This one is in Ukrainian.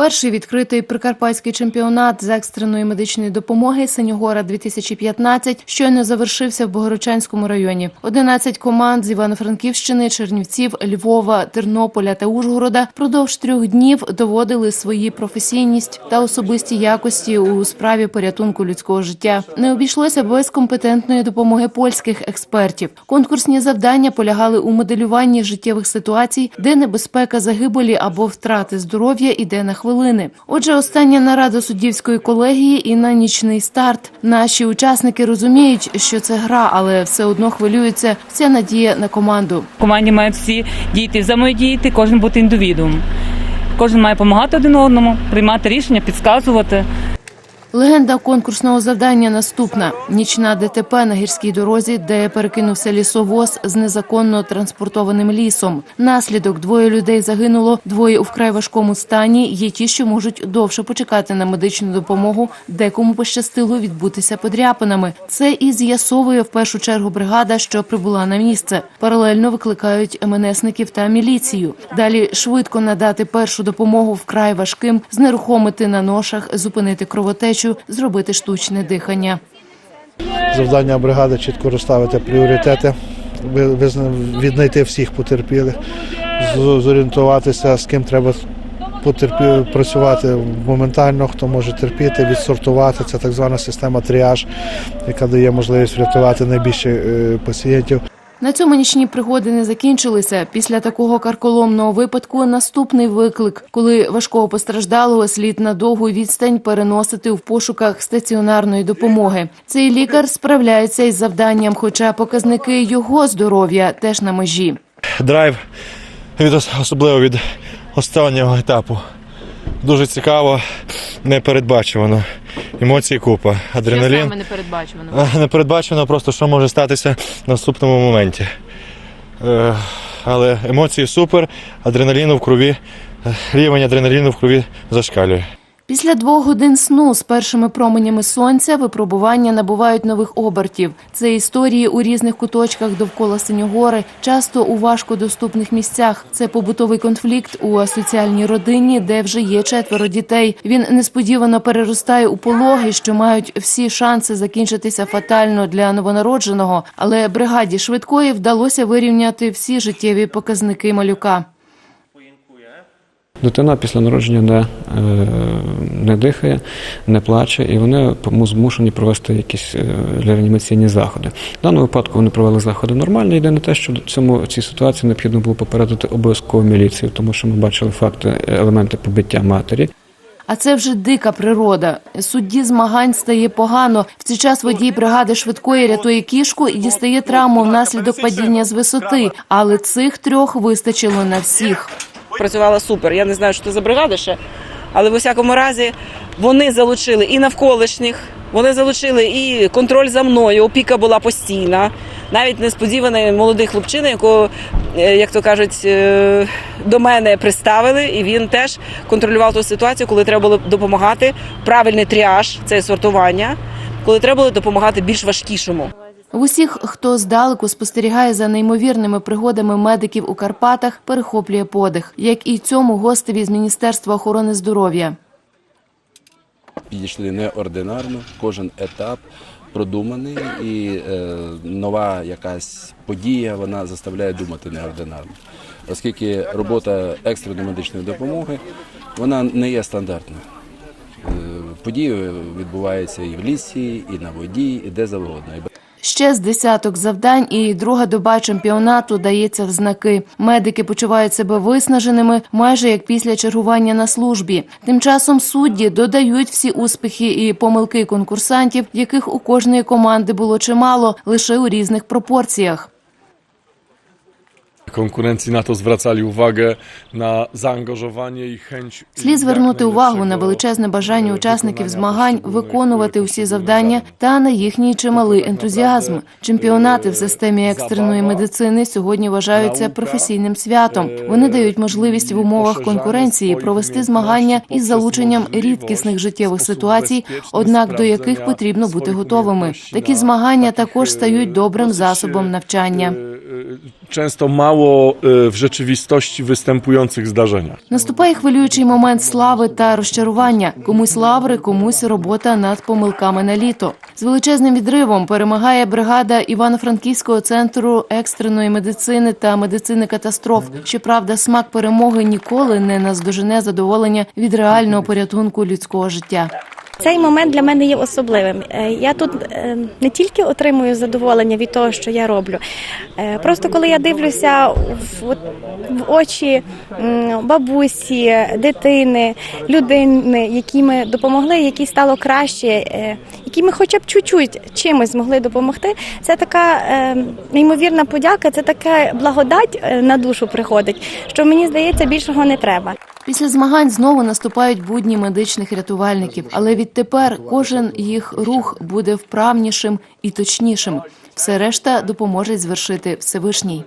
Перший відкритий прикарпатський чемпіонат з екстреної медичної допомоги Синьогора 2015 щойно завершився в Богородчанському районі. 11 команд з Івано-Франківщини, Чернівців, Львова, Тернополя та Ужгорода впродовж трьох днів доводили свої професійність та особисті якості у справі порятунку людського життя. Не обійшлося без компетентної допомоги польських експертів. Конкурсні завдання полягали у моделюванні життєвих ситуацій, де небезпека загибелі або втрати здоров'я іде на хвилини. Отже, остання нарада суддівської колегії і на нічний старт. Наші учасники розуміють, що це гра, але все одно хвилюється Вся надія на команду. Команді мають всі діти взаємодіяти, кожен бути індивідуум. Кожен має допомагати один одному, приймати рішення, підказувати. Легенда конкурсного завдання наступна: нічна ДТП на гірській дорозі, де перекинувся лісовоз з незаконно транспортованим лісом. Наслідок двоє людей загинуло, двоє у вкрай важкому стані. Є ті, що можуть довше почекати на медичну допомогу, декому пощастило відбутися подряпинами. Це і з'ясовує в першу чергу бригада, що прибула на місце. Паралельно викликають МНСників та міліцію. Далі швидко надати першу допомогу вкрай важким, знерухомити на ношах, зупинити кровотечу, зробити штучне дихання. Завдання бригади чітко розставити пріоритети, віднайти всіх потерпілих, зорієнтуватися, з ким треба працювати моментально, хто може терпіти, відсортувати. Це так звана система тріаж, яка дає можливість врятувати найбільше е, пацієнтів. На цьому нічні пригоди не закінчилися. Після такого карколомного випадку наступний виклик, коли важкого постраждалого слід на довгу відстань переносити в пошуках стаціонарної допомоги. Цей лікар справляється із завданням, хоча показники його здоров'я теж на межі. драйв від особливо від останнього етапу. Дуже цікаво, непередбачувано. Емоції купа, адреналін. непередбачувано. Непередбачено просто, що може статися в наступному моменті. Е, Але емоції супер, адреналіну в крові, е, рівень адреналіну в крові зашкалює. Після двох годин сну з першими променями сонця випробування набувають нових обертів. Це історії у різних куточках довкола Синьогори, часто у важкодоступних місцях. Це побутовий конфлікт у асоціальній родині, де вже є четверо дітей. Він несподівано переростає у пологи, що мають всі шанси закінчитися фатально для новонародженого. Але бригаді швидкої вдалося вирівняти всі життєві показники малюка. Дитина після народження не, е, не дихає, не плаче, і вони змушені провести якісь е, реанімаційні заходи. В даному випадку вони провели заходи нормально. Єдине те, що цьому цій ситуації необхідно було попередити обов'язково міліцію, тому що ми бачили факти е, елементи побиття матері. А це вже дика природа. Судді змагань стає погано. В цей час водій бригади швидкої рятує кішку і дістає травму внаслідок падіння з висоти. Але цих трьох вистачило на всіх. Працювала супер. Я не знаю, що це за бригада ще, але в усякому разі вони залучили і навколишніх, вони залучили і контроль за мною. Опіка була постійна. Навіть несподіваний молодий хлопчина, якого, е, як то кажуть, е, до мене приставили, і він теж контролював ту ситуацію, коли треба було допомагати. Правильний тріаж це сортування, коли треба було допомагати більш важкішому. В усіх, хто здалеку спостерігає за неймовірними пригодами медиків у Карпатах, перехоплює подих, як і цьому гостеві з Міністерства охорони здоров'я. підійшли неординарно, кожен етап продуманий, і е, нова якась подія вона заставляє думати неординарно. Оскільки робота екстреної медичної допомоги вона не є стандартною. Е, події відбуваються і в лісі, і на воді, і де завгодно. Ще з десяток завдань, і друга доба чемпіонату дається в знаки. Медики почувають себе виснаженими, майже як після чергування на службі. Тим часом судді додають всі успіхи і помилки конкурсантів, яких у кожної команди було чимало, лише у різних пропорціях. Na to zwracali uwagę na zaangażowanie i chęć. Слід звернути увагу на величезне бажання учасників змагань виконувати усі завдання та на їхній чималий ентузіазм. Чемпіонати в системі екстреної медицини сьогодні вважаються професійним святом. Вони дають можливість в умовах конкуренції провести змагання із залученням рідкісних життєвих ситуацій, однак до яких потрібно бути готовими. Такі змагання також стають добрим засобом навчання. Często mało e, w rzeczywistości występujących zdarzeniach. Наступає хвилюючий момент слави та розчарування. Комусь лаври, комусь робота над помилками на літо. З величезним відривом перемагає бригада Івано-Франківського центру екстреної медицини та медицини катастроф. Щоправда, смак перемоги ніколи не наздожене задоволення від реального порятунку людського життя. Цей момент для мене є особливим. Е, Я тут е, не тільки отримую задоволення від того, що я роблю. Е, Просто коли я дивлюся в, очі бабусі, дитини, людини, які ми допомогли, які стало краще, які ми хоча б чуть-чуть чимось змогли допомогти. Це така неймовірна подяка, це така благодать на душу приходить, що мені здається, більшого не треба. Після змагань знову наступають будні медичних рятувальників, але відтепер кожен їх рух буде вправнішим і точнішим. Все решта допоможе звершити Всевишній.